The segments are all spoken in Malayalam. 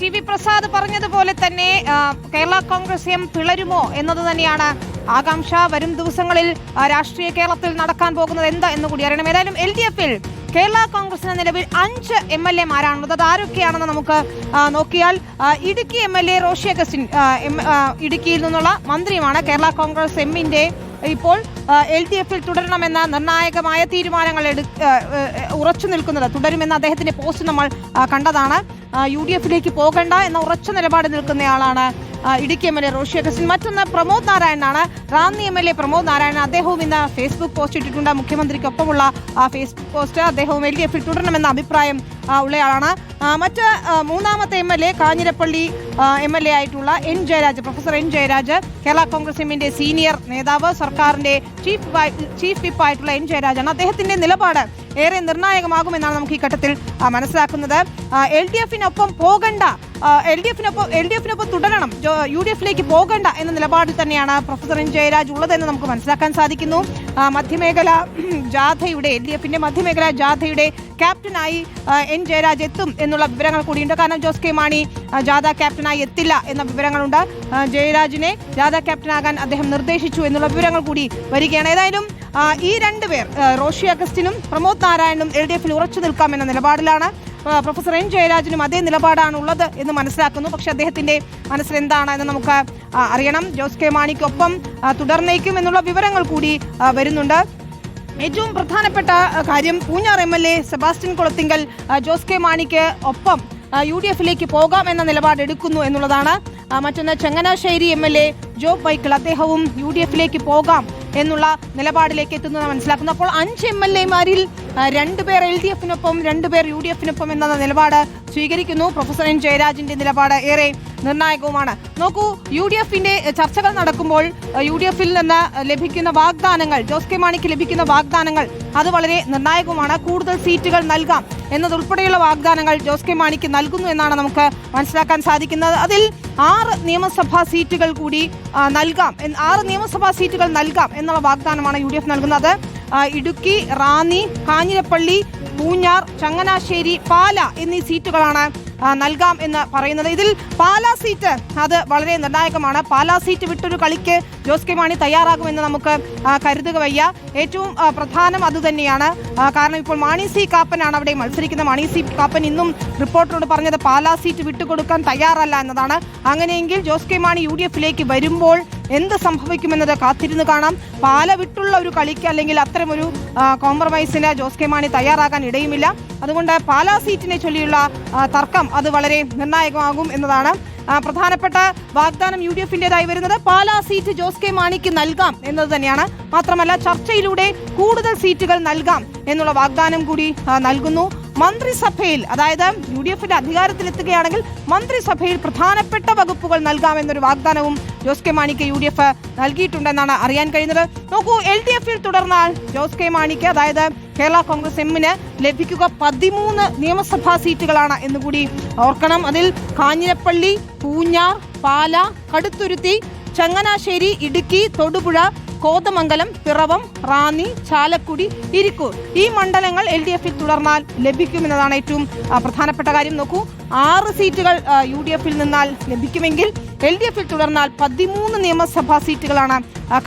ടി വി പ്രസാദ് പറഞ്ഞതുപോലെ തന്നെ കേരള കോൺഗ്രസ് എം പിളരുമോ എന്നത് തന്നെയാണ് ആകാംക്ഷ. വരും ദിവസങ്ങളിൽ രാഷ്ട്രീയ കേരളത്തിൽ നടക്കാൻ പോകുന്നത് എന്താ എന്ന് കൂടി അറിയണം. ഏതായാലും എൽ ഡി എഫിൽ കേരള കോൺഗ്രസിന് നിലവിൽ അഞ്ച് എം എൽ എമാരാണുള്ളത്. അത് ആരൊക്കെയാണെന്ന് നമുക്ക് നോക്കിയാൽ Idukki M L A Roshy Augustine ഇടുക്കിയിൽ നിന്നുള്ള മന്ത്രിയുമാണ് കേരള കോൺഗ്രസ് എമ്മിന്റെ ഇപ്പോൾ എൽ ഡി എഫിൽ തുടരണമെന്ന നിർണായകമായ തീരുമാനങ്ങൾ എടു ഉറച്ചു നിൽക്കുന്നത് തുടരുമെന്ന് അദ്ദേഹത്തിന്റെ പോസ്റ്റ് നമ്മൾ കണ്ടതാണ്. യു ഡി എഫിലേക്ക് പോകണ്ട എന്ന ഉറച്ച നിലപാട് നിൽക്കുന്നയാളാണ് Idukki M L A Roshi Augustine. മറ്റൊന്ന് Pramod നാരായണനാണ്. Ranni M L A Pramod Narayanan അദ്ദേഹവും ഇന്ന് ഫേസ്ബുക്ക് പോസ്റ്റ് ഇട്ടിട്ടുണ്ട്. മുഖ്യമന്ത്രിക്കൊപ്പമുള്ള ആ ഫേസ്ബുക്ക് പോസ്റ്റ് അദ്ദേഹവും എൽ ഡി എഫിൽ തുടരണമെന്ന അഭിപ്രായം ഉള്ളയാളാണ്. മറ്റ് മൂന്നാമത്തെ M L A Kanjirappally M L A ആയിട്ടുള്ള N Jayaraj professor N Jayaraj Kerala Congress എമ്മിന്റെ സീനിയർ നേതാവ് സർക്കാരിന്റെ ചീഫ് ചീഫ് വിപ്പ് ആയിട്ടുള്ള എൻ ജയരാജാണ്. അദ്ദേഹത്തിന്റെ നിലപാട് ഏറെ നിർണായകമാകുമെന്നാണ് നമുക്ക് ഈ ഘട്ടത്തിൽ മനസ്സിലാക്കുന്നത്. എൽ ഡി എഫിനൊപ്പം പോകണ്ട എൽ ഡി എഫിനൊപ്പം എൽ ഡി എഫിനൊപ്പം തുടരണം യു ഡി എഫിലേക്ക് പോകണ്ട എന്ന നിലപാടിൽ തന്നെയാണ് പ്രൊഫസർ എൻ ജയരാജ് ഉള്ളതെന്ന് നമുക്ക് മനസ്സിലാക്കാൻ സാധിക്കുന്നു. മധ്യമേഖല ജാഥയുടെ എൽ ഡി എഫിന്റെ മധ്യമേഖല ജാഥയുടെ ക്യാപ്റ്റനായി എൻ. ജയരാജ് എത്തും എന്നുള്ള വിവരങ്ങൾ കൂടിയുണ്ട്. കാരണം ജോസ് കെ. മാണി ജാഥ ക്യാപ്റ്റനായി എത്തില്ല എന്ന വിവരങ്ങളുണ്ട്. ജയരാജിനെ ജാഥ ക്യാപ്റ്റനാകാൻ അദ്ദേഹം നിർദ്ദേശിച്ചു എന്നുള്ള വിവരങ്ങൾ കൂടി വരികയാണ്. ഏതായാലും ഈ രണ്ടുപേർ റോഷി അഗസ്റ്റിനും പ്രമോദ് നാരായണനും എൽ ഡി എഫിൽ ഉറച്ചു നിൽക്കാമെന്ന നിലപാടിലാണ് പ്രൊഫസർ എൻ. ജയരാജനും അതേ നിലപാടാണ് ഉള്ളത് എന്ന് മനസ്സിലാക്കുന്നു. പക്ഷെ അദ്ദേഹത്തിന്റെ മനസ്സിൽ എന്താണ് എന്ന് നമുക്ക് അറിയണം. ജോസ് കെ. മാണിക്കൊപ്പം തുടർന്നേക്കും എന്നുള്ള വിവരങ്ങൾ കൂടി വരുന്നുണ്ട്. ഏറ്റവും പ്രധാനപ്പെട്ട കാര്യം Poonjar M L A Sebastian Kulathinkal Jose K മാണിക്ക് ഒപ്പം യു ഡി എഫിലേക്ക് പോകാം എന്ന നിലപാട് എടുക്കുന്നു എന്നുള്ളതാണ്. മറ്റൊന്ന് Changanassery M L A Job vehicle അദ്ദേഹവും യു ഡി എഫിലേക്ക് പോകാം എന്നുള്ള നിലപാടിലേക്ക് എത്തുന്നത് മനസ്സിലാക്കുന്നു. അപ്പോൾ അഞ്ച് എം എൽ എമാരിൽ രണ്ടുപേർ എൽ ഡി എഫിനൊപ്പം രണ്ടുപേർ യു ഡി എഫിനൊപ്പം എന്ന നിലപാട് സ്വീകരിക്കുന്നു. പ്രൊഫസർ എൻ ജയരാജിന്റെ നിലപാട് ഏറെ നിർണായകവുമാണ്. നോക്കൂ യു ഡി എഫിന്റെ ചർച്ചകൾ നടക്കുമ്പോൾ യു ഡി എഫിൽ നിന്ന് ലഭിക്കുന്ന വാഗ്ദാനങ്ങൾ ജോസ് കെ മാണിക്ക് ലഭിക്കുന്ന വാഗ്ദാനങ്ങൾ അത് വളരെ നിർണായകവുമാണ്. കൂടുതൽ സീറ്റുകൾ നൽകാം എന്നതുൾപ്പെടെയുള്ള വാഗ്ദാനങ്ങൾ ജോസ് കെ മാണിക്ക് നൽകുന്നു എന്നാണ് നമുക്ക് മനസ്സിലാക്കാൻ സാധിക്കുന്നത്. അതിൽ ആറ് നിയമസഭാ സീറ്റുകൾ കൂടി നൽകാം ആറ് നിയമസഭാ സീറ്റുകൾ നൽകാം എന്നുള്ള വാഗ്ദാനമാണ് യു ഡി എഫ് നൽകുന്നത്. ഇടുക്കി റാന്നി കാഞ്ഞിരപ്പള്ളി പൂഞ്ഞാർ ചങ്ങനാശ്ശേരി പാല എന്നീ സീറ്റുകളാണ് നൽകാം എന്ന് പറയുന്നത്. ഇതിൽ പാലാ സീറ്റ് അത് വളരെ നിർണായകമാണ്. പാലാ സീറ്റ് വിട്ടൊരു കളിക്ക് ജോസ് കെ മാണി തയ്യാറാകുമെന്ന് നമുക്ക് കരുതുക വയ്യ. ഏറ്റവും പ്രധാനം അതുതന്നെയാണ് തന്നെയാണ്. കാരണം ഇപ്പോൾ മാണി സി കാപ്പനാണ് അവിടെ മത്സരിക്കുന്ന മാണി സി കാപ്പൻ ഇന്നും റിപ്പോർട്ടറോട് പറഞ്ഞത് പാലാ സീറ്റ് വിട്ടുകൊടുക്കാൻ തയ്യാറല്ല എന്നതാണ്. അങ്ങനെയെങ്കിൽ Jose K Mani U D എഫിലേക്ക് വരുമ്പോൾ എന്ത് സംഭവിക്കുമെന്നത് കാത്തിരുന്ന് കാണാം. പാല വിട്ടുള്ള ഒരു കളിക്ക് അല്ലെങ്കിൽ അത്തരമൊരു കോംപ്രമൈസിന് ജോസ് കെ മാണി തയ്യാറാകാൻ ഇടയുമില്ല. അതുകൊണ്ട് പാലാ സീറ്റിനെ ചൊല്ലിയുള്ള തർക്കം അത് വളരെ നിർണായകമാകും എന്നതാണ്. പ്രധാനപ്പെട്ട വാഗ്ദാനം യു ഡി എഫിന്റെതായി വരുന്നത് പാലാ സീറ്റ് ജോസ് കെ മാണിക്ക് നൽകാം എന്നത് തന്നെയാണ്. മാത്രമല്ല ചർച്ചയിലൂടെ കൂടുതൽ സീറ്റുകൾ നൽകാം എന്നുള്ള വാഗ്ദാനം കൂടി നൽകുന്നു. മന്ത്രിസഭയിൽ അതായത് യു ഡി എഫിന്റെ അധികാരത്തിലെത്തുകയാണെങ്കിൽ മന്ത്രിസഭയിൽ പ്രധാനപ്പെട്ട വകുപ്പുകൾ നൽകാമെന്നൊരു വാഗ്ദാനവും ജോസ് കെ മാണിക്ക് യു ഡി എഫ് നൽകിയിട്ടുണ്ടെന്നാണ് അറിയാൻ കഴിയുന്നത്. നോക്കൂ എൽ ഡി എഫിൽ തുടർന്നാൽ ജോസ് കെ മാണിക്ക് അതായത് കേരള കോൺഗ്രസ് എമ്മിന് ലഭിക്കുക പതിമൂന്ന് നിയമസഭാ സീറ്റുകളാണ് എന്നുകൂടി ഓർക്കണം. അതിൽ കാഞ്ഞിരപ്പള്ളി പൂഞ്ഞാർ പാല കടുത്തുരുത്തി ചങ്ങനാശ്ശേരി ഇടുക്കി തൊടുപുഴ കോതമംഗലം പിറവം റാന്നി ചാലക്കുടി ഇരിക്കൂർ. ഈ മണ്ഡലങ്ങൾ എൽ ഡി എഫിൽ തുടർന്നാൽ ലഭിക്കുമെന്നതാണ് ഏറ്റവും പ്രധാനപ്പെട്ട കാര്യം. നോക്കൂ ആറ് സീറ്റുകൾ യു ഡി എഫിൽ നിന്നാൽ ലഭിക്കുമെങ്കിൽ എൽ ഡി എഫിൽ തുടർന്നാൽ പതിമൂന്ന് നിയമസഭാ സീറ്റുകളാണ്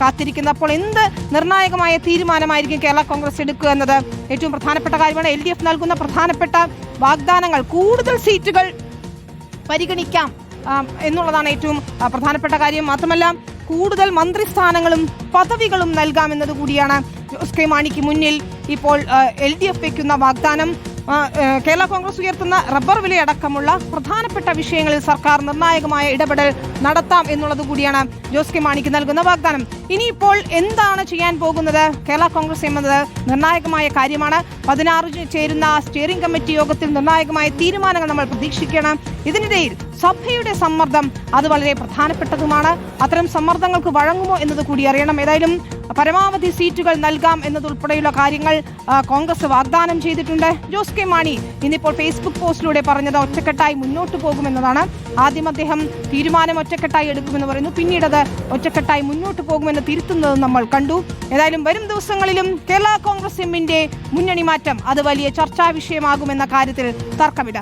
കാത്തിരിക്കുന്നത്. അപ്പോൾ എന്ത് നിർണായകമായ തീരുമാനമായിരിക്കും കേരള കോൺഗ്രസ് എടുക്കുക എന്നത്? ഏറ്റവും പ്രധാനപ്പെട്ട കാര്യമാണ് എൽ ഡി എഫ് നൽകുന്ന പ്രധാനപ്പെട്ട വാഗ്ദാനങ്ങൾ. കൂടുതൽ സീറ്റുകൾ പരിഗണിക്കാം എന്നുള്ളതാണ് ഏറ്റവും പ്രധാനപ്പെട്ട കാര്യം. മാത്രമല്ല കൂടുതൽ മന്ത്രിസ്ഥാനങ്ങളും പദവികളും നൽകാമെന്നത് കൂടിയാണ് ജോസ് കെ മാണിക്ക് മുന്നിൽ ഇപ്പോൾ എൽ ഡി എഫ് വയ്ക്കുന്ന വാഗ്ദാനം. കേരള കോൺഗ്രസ് ഉയർത്തുന്ന റബ്ബർ വിലയടക്കമുള്ള പ്രധാനപ്പെട്ട വിഷയങ്ങളിൽ സർക്കാർ നിർണായകമായ ഇടപെടൽ നടത്താം എന്നുള്ളത് കൂടിയാണ് ജോസ് കെ മാണിക്ക് നൽകുന്ന വാഗ്ദാനം. ഇനിയിപ്പോൾ എന്താണ് ചെയ്യാൻ പോകുന്നത്? കേരള കോൺഗ്രസ് എന്നത് നിർണായകമായ കാര്യമാണ്. പതിനാറ് ചേരുന്ന സ്റ്റിയറിംഗ് കമ്മിറ്റി യോഗത്തിൽ നിർണായകമായ തീരുമാനങ്ങൾ നമ്മൾ പ്രതീക്ഷിക്കണം. ഇതിനിടയിൽ സഭയുടെ സമ്മർദ്ദം അത് വളരെ പ്രധാനപ്പെട്ടതുമാണ്. അത്തരം സമ്മർദ്ദങ്ങൾക്ക് വഴങ്ങുമോ എന്നത് കൂടി അറിയണം. ഏതായാലും പരമാവധി സീറ്റുകൾ നൽകാം എന്നതുൾപ്പെടെയുള്ള കാര്യങ്ങൾ കോൺഗ്രസ് വാഗ്ദാനം ചെയ്തിട്ടുണ്ട്. ജോസ് കെ മാണി ഇന്നിപ്പോൾ ഫേസ്ബുക്ക് പോസ്റ്റിലൂടെ പറഞ്ഞത് ഒറ്റക്കെട്ടായി മുന്നോട്ട് പോകുമെന്നതാണ്. ആദ്യം അദ്ദേഹം തീരുമാനം ഒറ്റക്കെട്ടായി എടുക്കുമെന്ന് പറയുന്നു. പിന്നീട് അത് ഒറ്റക്കെട്ടായി മുന്നോട്ട് പോകുമെന്ന് തിരുത്തുന്നത് നമ്മൾ കണ്ടു. ഏതായാലും വരും ദിവസങ്ങളിലും കേരള കോൺഗ്രസ് എമ്മിന്റെ മുന്നണി മാറ്റം അത് വലിയ ചർച്ചാ വിഷയമാകുമെന്ന കാര്യത്തിൽ തർക്കമില്ല.